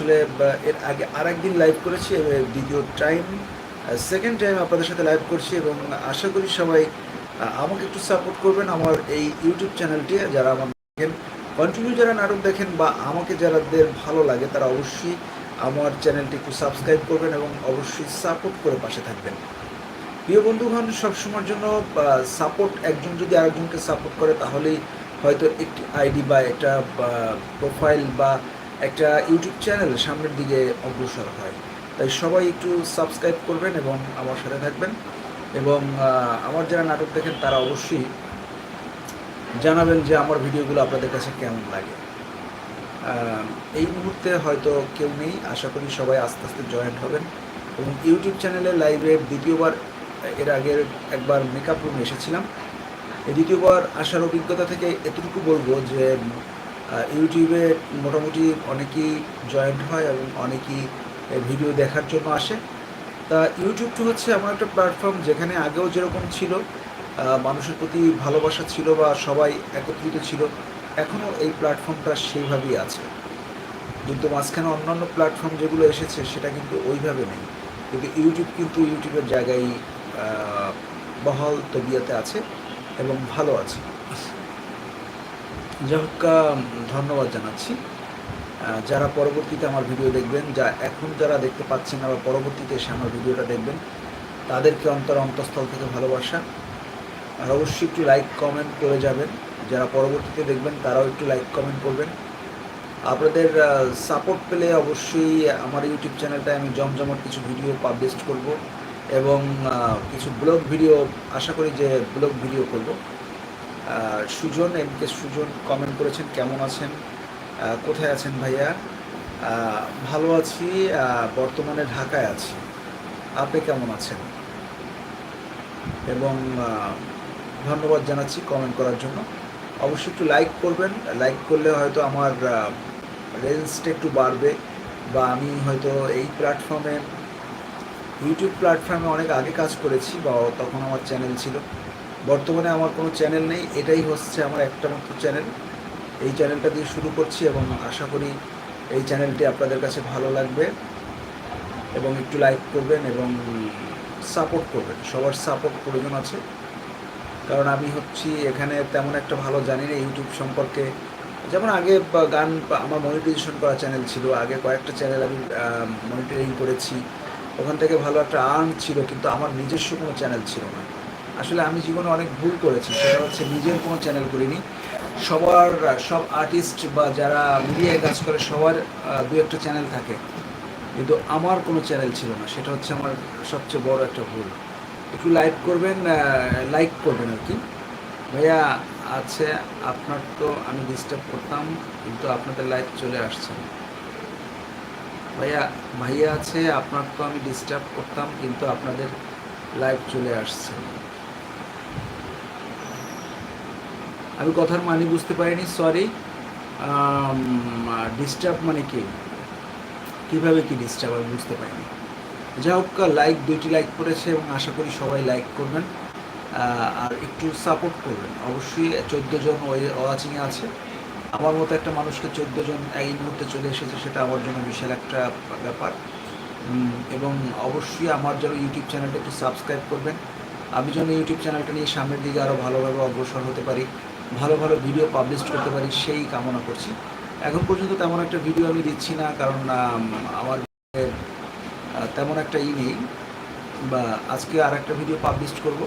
আসলে এর আগে আর একদিন লাইভ করেছি এবং দ্বিতীয় টাইম সেকেন্ড টাইম আপনাদের সাথে লাইভ করছি এবং আশা করি সবাই আমাকে একটু সাপোর্ট করবেন আমার এই ইউটিউব চ্যানেলটি যারা আমার দেখেন কন্টিনিউ যারা নাটক দেখেন বা আমাকে যারাদের ভালো লাগে, তারা অবশ্যই আমার চ্যানেলটি একটু সাবস্ক্রাইব করবেন এবং অবশ্যই সাপোর্ট করে পাশে থাকবেন। প্রিয় বন্ধুগণ, সবসময়ের জন্য সাপোর্ট একজন যদি আরেকজনকে সাপোর্ট করে, তাহলেই হয়তো একটি আইডি বা একটা প্রোফাইল বা একটা ইউটিউব চ্যানেল সামনের দিকে অগ্রসর হয়। তাই সবাই একটু সাবস্ক্রাইব করবেন এবং আমার সাথে থাকবেন। এবং আমার যারা নাটক দেখেন তারা অবশ্যই জানাবেন যে আমার ভিডিওগুলো আপনাদের কাছে কেমন লাগে। এই মুহূর্তে হয়তো কেউ নেই। আশা করি সবাই আস্তে আস্তে জয়েন্ট হবেন। এবং ইউটিউব চ্যানেলে লাইভে দ্বিতীয়বার, এর আগের একবার মেকআপ রুমে এসেছিলাম। দ্বিতীয়বার আসার অভিজ্ঞতা থেকে এতটুকু বলব যে ইউটিউবে মোটামুটি অনেকেই জয়েন্ট হয় এবং অনেকেই ভিডিও দেখার জন্য আসে। তা ইউটিউবটা হচ্ছে এমন একটা প্ল্যাটফর্ম যেখানে আগেও যেরকম ছিল মানুষের প্রতি ভালোবাসা ছিল বা সবাই একত্রিত ছিল এখনও এই প্ল্যাটফর্মটা সেইভাবেই আছে। কিন্তু মাঝখানে অন্যান্য প্ল্যাটফর্ম যেগুলো এসেছে সেটা কিন্তু ওইভাবে নেই। কিন্তু ইউটিউব কিন্তু ইউটিউবের জায়গায় বহাল তবিয়াতে আছে এবং ভালো আছে। যাই হোক আহ, ধন্যবাদ জানাচ্ছি। যারা পরবর্তীতে আমার ভিডিও দেখবেন যা এখন যারা দেখতে পাচ্ছেন না বা পরবর্তীতে এসে আমার ভিডিওটা দেখবেন তাদেরকে অন্তর অন্তঃস্থল থেকে ভালোবাসা। আর অবশ্যই একটু লাইক কমেন্ট করে যাবেন। যারা পরবর্তীতে দেখবেন তারাও একটু লাইক কমেন্ট করবেন। আপনাদের সাপোর্ট পেলে অবশ্যই আমার ইউটিউব চ্যানেলটায় আমি জমজমাট কিছু ভিডিও পাবলিশ করব এবং কিছু ব্লগ ভিডিও আশা করি যে ব্লগ ভিডিও করব। Sujan M K Sujan comment করেছেন, কেমন আছেন? কোথায় আছেন ভাইয়া? ভালো আছি বর্তমানে ঢাকায় আছি। আপনি কেমন আছেন? এবং ধন্যবাদ জানাচ্ছি কমেন্ট করার জন্য। অবশ্যই একটু লাইক করবেন। লাইক করলে হয়তো আমার রেঞ্জটা একটু বাড়বে বা আমি হয়তো এই প্ল্যাটফর্মে ইউটিউব প্ল্যাটফর্মে অনেক আগে কাজ করেছি বা তখন আমার চ্যানেল ছিল। বর্তমানে আমার কোনো চ্যানেল নেই, এটাই হচ্ছে আমার একটা মাত্র চ্যানেল এই চ্যানেলটা দিয়ে শুরু করছি এবং আশা করি এই চ্যানেলটি আপনাদের কাছে ভালো লাগবে এবং একটু লাইক করবেন এবং সাপোর্ট করবেন। সবার সাপোর্ট প্রয়োজন আছে। কারণ আমি হচ্ছি এখানে তেমন একটা ভালো জানি না ইউটিউব সম্পর্কে। যেমন আগে গান আমার মনিটাইজেশন করা চ্যানেল ছিল, আগে কয়েকটা চ্যানেল আমি মনিটরিং করেছি। ওখান থেকে ভালো একটা আর্ন ছিল, কিন্তু আমার নিজস্ব কোনো চ্যানেল ছিল না। আসলে আমি জীবনে অনেক ভুল করেছি, সেটা হচ্ছে নিজের কোনো চ্যানেল করিনি। সবার সব আর্টিস্ট বা যারা মিডিয়ায় কাজ করে, সবার দু একটা চ্যানেল থাকে। কিন্তু আমার কোনো চ্যানেল ছিল না, সেটা হচ্ছে আমার সবচেয়ে বড় একটা ভুল। একটু লাইক করবেন লাইক করবেন আর কি। ভাইয়া, আছে, আপনার তো আমি ডিস্টার্ব করতাম, কিন্তু আপনাদের লাইক চলে আসছে ভাইয়া ভাইয়া আছে, আপনার তো আমি ডিস্টার্ব করতাম, কিন্তু আপনাদের লাইভ চলে আসছে আমি কথার মানে বুঝতে পারিনি সরি ডিস্টার্ব মানে কি? কীভাবে কি ডিস্টার্ব আমি বুঝতে পারিনি। যাই হোক লাইক দুইটি লাইক করেছে এবং আশা করি সবাই লাইক করবেন আর একটু সাপোর্ট করবেন। অবশ্যই চোদ্দ জন ওই ওয়াচিংয়ে আছে। আমার মতো একটা মানুষকে চোদ্দ জন এই মুহূর্তে চলে এসেছে, সেটা আমার জন্য বিশাল একটা ব্যাপার। এবং অবশ্যই আমার যেন ইউটিউব চ্যানেলটা একটু সাবস্ক্রাইব করবেন। আমি যেন ইউটিউব চ্যানেলটা নিয়ে সামনের দিকে আরও ভালোভাবে অগ্রসর হতে পারি। ভালো ভালো ভিডিও পাবলিশ করতে পারি সেই কামনা করছি। এখন পর্যন্ত তেমন একটা ভিডিও আমি দিচ্ছি না কারণ আম, আমার তেমন একটা ই নেই বা আজকে আর একটা ভিডিও পাবলিশ করব।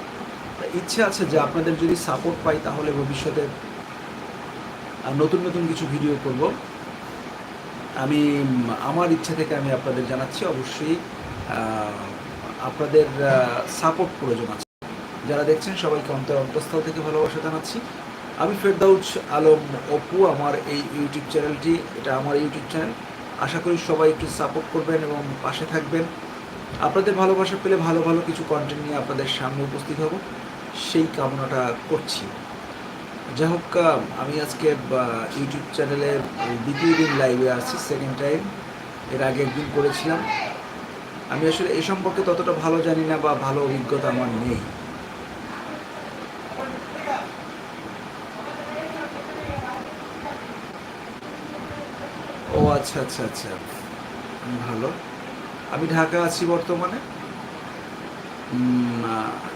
ইচ্ছে আছে যে আপনাদের যদি সাপোর্ট পাই তাহলে ভবিষ্যতে নতুন নতুন কিছু ভিডিও করব। আমি আমার ইচ্ছা থেকে আমি আপনাদের জানাচ্ছি অবশ্যই আপনাদের সাপোর্ট প্রয়োজন আছে। যারা দেখছেন সবাইকে অন্তর অন্তঃস্থল থেকে ভালোবাসা জানাচ্ছি। আমি ফেরদাউজ আলম অপু, আমার এই ইউটিউব চ্যানেলটি, এটা আমার ইউটিউব চ্যানেল। আশা করি সবাই একটু সাপোর্ট করবেন এবং পাশে থাকবেন। আপনাদের ভালোবাসা পেলে ভালো ভালো কিছু কন্টেন্ট নিয়ে আপনাদের সামনে উপস্থিত হব। সেই কামনাটা করছি। যাই হোক আমি আজকে ইউটিউব চ্যানেলে দ্বিতীয় দিন লাইভে আসছি সেকেন্ড টাইম এর আগে একদিন করেছিলাম। আমি আসলে এই সম্পর্কে ততটা ভালো জানি না বা ভালো অভিজ্ঞতা আমার নেই। আচ্ছা আচ্ছা আচ্ছা। ভালো। আমি ঢাকা আছি বর্তমানে।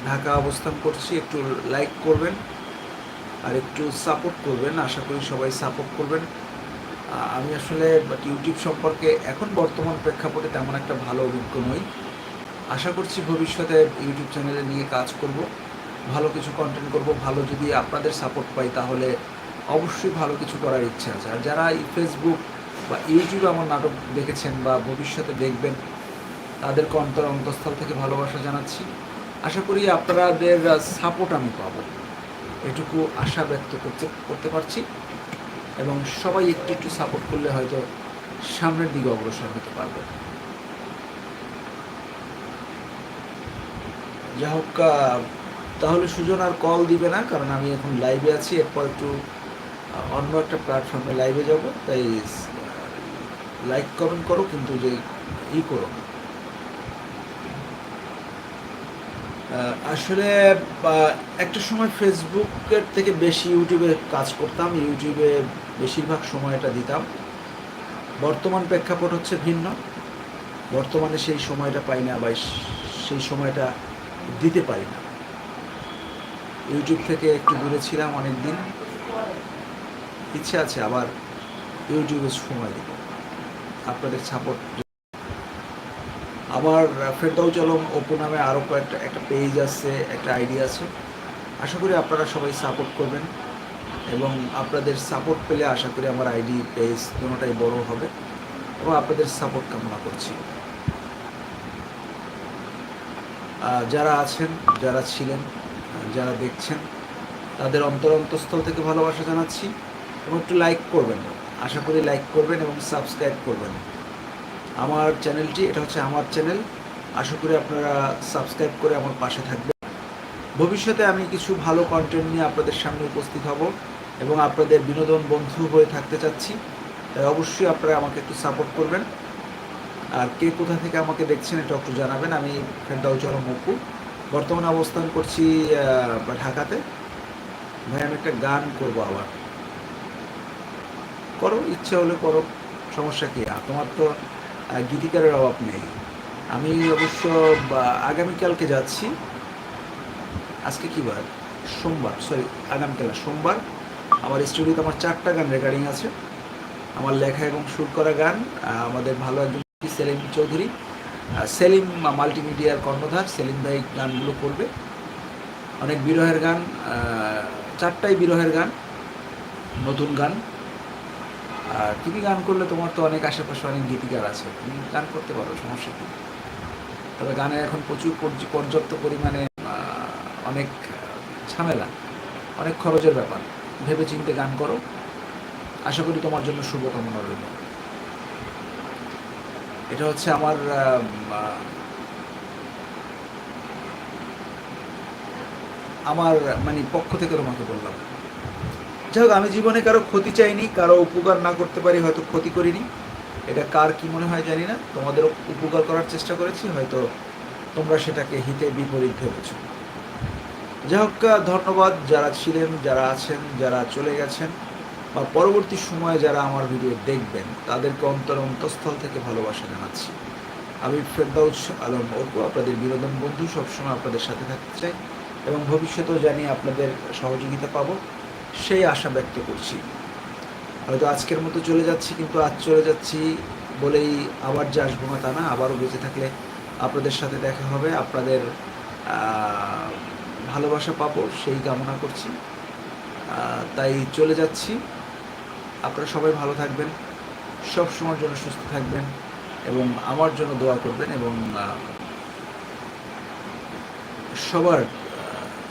ঢাকা অবস্থান করছি। একটু লাইক করবেন আর একটু সাপোর্ট করবেন। আশা করি সবাই সাপোর্ট করবেন। আমি আসলে ইউটিউব সম্পর্কে এখন বর্তমান প্রেক্ষাপটে তেমন একটা ভালো অভিজ্ঞ নই। আশা করছি ভবিষ্যতে ইউটিউব চ্যানেলে নিয়ে কাজ করব। ভালো কিছু কন্টেন্ট করব। ভালো যদি আপনাদের সাপোর্ট পাই, তাহলে অবশ্যই ভালো কিছু করার ইচ্ছা আছে। আর যারা এই ফেসবুক বা ইউটিউবে আমার নাটক দেখেছেন বা ভবিষ্যতে দেখবেন, তাদেরকে অন্তর অন্তঃস্থল থেকে ভালোবাসা জানাচ্ছি। আশা করি আপনাদের সাপোর্ট আমি পাবো। এটুকু আশা ব্যক্ত করতে করতে পারছি। এবং সবাই একটু একটু সাপোর্ট করলে হয়তো সামনের দিকে অগ্রসর হতে পারবে। যা হোক তাহলে সুজন আর কল দিবে না, কারণ আমি এখন লাইভে আছি। এরপর একটু অন্য একটা প্ল্যাটফর্মে লাইভে যাব। তাই লাইক কমেন্ট করো, কিন্তু যে ই করো। আসলে একটা সময় ফেসবুকের থেকে বেশি ইউটিউবে কাজ করতাম ইউটিউবে বেশিরভাগ সময়টা দিতাম। বর্তমান প্রেক্ষাপট হচ্ছে ভিন্ন। বর্তমানে সেই সময়টা পাই না, বা সেই সময়টা দিতে পারি না। ইউটিউব থেকে একটু দূরে ছিলাম অনেক দিন ইচ্ছে আছে আবার ইউটিউবে সময় দেব। আপনাদের সাপোর্ট আমার ফেরদাউ চলম ওপো নামে আরও কয়েকটা, একটা পেজ আছে, একটা আইডি আছে। আশা করি আপনারা সবাই সাপোর্ট করবেন এবং আপনাদের সাপোর্ট পেলে আশা করি আমার আইডি পেজ দুটোটাই বড় হবে এবং আপনাদের সাপোর্ট কামনা করছি। যারা আছেন, যারা ছিলেন যারা দেখছেন, তাদের অন্তর অন্তঃস্থল থেকে ভালোবাসা জানাচ্ছি এবং একটু লাইক করবেন। আশা করি লাইক করবেন এবং সাবস্ক্রাইব করবেন। আমার চ্যানেলটি এটা হচ্ছে আমার চ্যানেল আশা করি আপনারা সাবস্ক্রাইব করে আমার পাশে থাকবেন। ভবিষ্যতে আমি কিছু ভালো কন্টেন্ট নিয়ে আপনাদের সামনে উপস্থিত হব এবং আপনাদের বিনোদন বন্ধু হয়ে থাকতে চাচ্ছি। তাই অবশ্যই আপনারা আমাকে একটু সাপোর্ট করবেন। আর কে কোথা থেকে আমাকে দেখছেন এটা একটু জানাবেন। আমি ফেরদাউ চরম মুকু বর্তমানে অবস্থান করছি ঢাকাতে। ভাই, আমি একটা গান করব আবার। করো, ইচ্ছে হলে করো, সমস্যা কী? আর তোমার তো গীতিকারের অভাব নেই। আমি অবশ্য আগামীকালকে যাচ্ছি। আজকে কি বার? সোমবার সরি আগামীকাল সোমবার। আমার স্টুডিওতে আমার চারটা গান রেকর্ডিং আছে। আমার লেখা এবং সুর করা গান আমাদের ভালো একজন সেলিম চৌধুরী। সেলিম মাল্টিমিডিয়ার কর্ণধার। সেলিম ভাই গানগুলো করবে। অনেক বিরহের গান চারটাই বিরহের গান, নতুন গান। আর তুমি গান করলে তোমার তো অনেক আশেপাশে অনেক গীতিকার আছে? তুমি গান করতে পারো, সমস্যা কি? তবে গানে এখন প্রচুর পর্যাপ্ত পরিমাণে অনেক ঝামেলা, অনেক খরচের ব্যাপার। ভেবে চিন্তে গান করো। আশা করি তোমার জন্য শুভকামনা রইল। এটা হচ্ছে আমার আমার মানে পক্ষ থেকে তোমাকে বললাম। যাই হোক আমি জীবনে কারও ক্ষতি চাইনি, কারও উপকার না করতে পারি, হয়তো ক্ষতি করিনি। এটা কার কি মনে হয় জানি না। তোমাদের উপকার করার চেষ্টা করেছি, হয়তো তোমরা সেটাকে হিতে বিপরীত ভেবেছ। যাই হোক ধন্যবাদ যারা ছিলেন, যারা আছেন, যারা চলে গেছেন, বা পরবর্তী সময়ে যারা আমার ভিডিও দেখবেন, তাদেরকে অন্তর অন্তঃস্থল থেকে ভালোবাসা জানাচ্ছি। আমি ফেরদাউস আলম অর্পু আপনাদের বিনোদন বন্ধু, সবসময় আপনাদের সাথে থাকতে চাই এবং ভবিষ্যতেও জানি আপনাদের সহযোগিতা পাবো। সেই আশা ব্যক্ত করছি। হয়তো আজকের মতো চলে যাচ্ছি, কিন্তু আজ চলে যাচ্ছি বলেই আবার যে আসব না তা না, আবারও বেঁচে থাকলে আপনাদের সাথে দেখা হবে, আপনাদের ভালোবাসা পাবো সেই কামনা করছি। তাই চলে যাচ্ছি। আপনারা সবাই ভালো থাকবেন, সব সময়ের জন্য সুস্থ থাকবেন এবং আমার জন্য দোয়া করবেন এবং সবার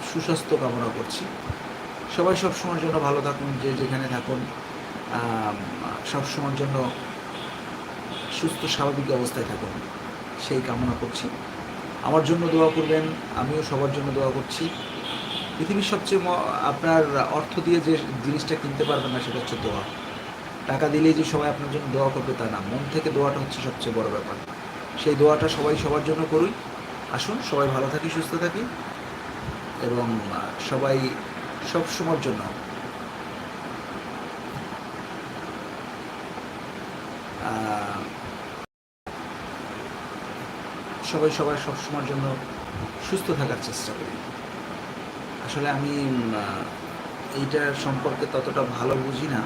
সুস্বাস্থ্য কামনা করছি। সবাই সব সময়ের জন্য ভালো থাকুন, যে যেখানে থাকুন। সব সময়ের জন্য সুস্থ, স্বাভাবিক অবস্থায় থাকুন। সেই কামনা করছি। আমার জন্য দোয়া করবেন, আমিও সবার জন্য দোয়া করছি। পৃথিবীর সবচেয়ে আপনার অর্থ দিয়ে যে জিনিসটা কিনতে পারবেন না, সেটা হচ্ছে দোয়া। টাকা দিলেই যে সবাই আপনার জন্য দোয়া করবে তা না। মন থেকে দোয়াটা হচ্ছে সবচেয়ে বড় ব্যাপার। সেই দোয়াটা সবাই সবার জন্য করুই আসুন, সবাই ভালো থাকি, সুস্থ থাকি। এবং সবাই সব সময়ের জন্য। সবাই সবাই সব সময়ের জন্য সুস্থ থাকার চেষ্টা করি। আসলে আমি এইটার সম্পর্কে ততটা ভালো বুঝি না।